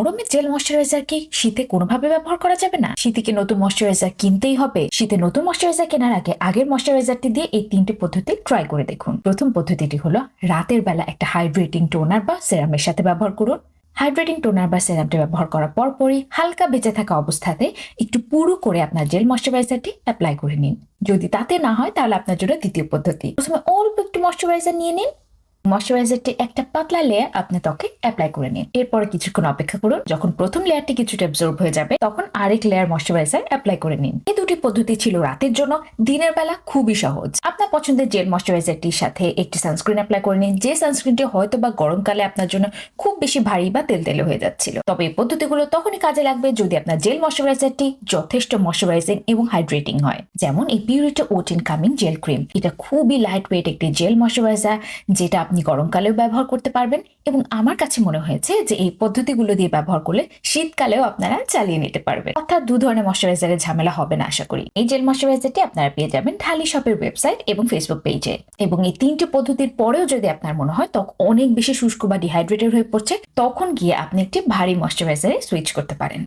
গরমে jail moisturiser কি শীতে কোনোভাবে ব্যবহার করা যাবে না। শীতে কি নতুন ময়শ্চারাইজার কিনতেই হবে। শীতে নতুন ময়শ্চারাইজার কেনার আগে আগের ময়শ্চারাইজারটি দিয়ে এই তিনটি পদ্ধতি ট্রাই করে দেখুন। প্রথম পদ্ধতিটি হলো রাতের বেলা একটা হাইড্রেটিং টোনার বা সেরামের সাথে ব্যবহার করুন। হাইড্রেটিং টোনার বা সেরামটি ব্যবহার করার পরপরই হালকা বেঁচে থাকা অবস্থাতে একটু পুরো করে আপনার জেল ময়শ্চারাইজারটি অ্যাপ্লাই করে নিন। যদি তাতে না হয়, তাহলে আপনার জন্য দ্বিতীয় পদ্ধতি। প্রথমে অল্প একটু ময়শ্চারাইজার নিয়ে নিন। ময়শ্চারাইজারটি একটা পাতলা লেয়ার আপনার ত্বকে অ্যাপ্লাই করে নিন। এরপরে কিছুক্ষণ অপেক্ষা করুন। যখন প্রথম লেয়ারটি কিছুটা অ্যাবজর্ব হয়ে যাবে, তখন আরেক লেয়ার ময়শ্চারাইজার অ্যাপ্লাই করে নিন। এই দুটি পদ্ধতি ছিল রাতের জন্য। দিনের বেলা খুবই সহজ। আপনার পছন্দের জেল ময়শ্চারাইজারটির সাথে একটি সানস্ক্রিন অ্যাপ্লাই করে নিন। যে সানস্ক্রিনটি হয়তো বা গরমকালে আপনার জন্য খুব বেশি ভারী বা তেল তেলতেলে হয়ে যাচ্ছিল। তবে এই পদ্ধতিগুলো তখনই কাজে লাগবে যদি আপনার জেল ময়শ্চারাইজারটি যথেষ্ট ময়শ্চারাইজিং এবং হাইড্রেটিং হয়। যেমন এই Purito oat in calming gel cream এটা খুবই লাইট ওয়েট একটি জেল ময়শ্চারাইজার যেটা আপনি গরমকালেও ব্যবহার করতে পারবেন এবং আমার কাছে মনে হয়েছে যে এই পদ্ধতিগুলো দিয়ে ব্যবহার করলে শীতকালেও আপনারা চালিয়ে নিতে পারবেন। অর্থাৎ দু ধরনের ময়শ্চারাইজারের ঝামেলা হবে না, আশা করি। এই জেল ময়শ্চারাইজারটি আপনারা পেয়ে যাবেন ঢালি শপের ওয়েবসাইট এবং ফেসবুক পেজে এবং এই তিনটি পদ্ধতির পরেও যদি আপনার মনে হয় তখন অনেক বেশি শুষ্ক বা ডিহাইড্রেটেড হয়ে পড়ছে, তখন গিয়ে আপনি একটি ভারী ময়শ্চারাইজারে সুইচ করতে পারেন।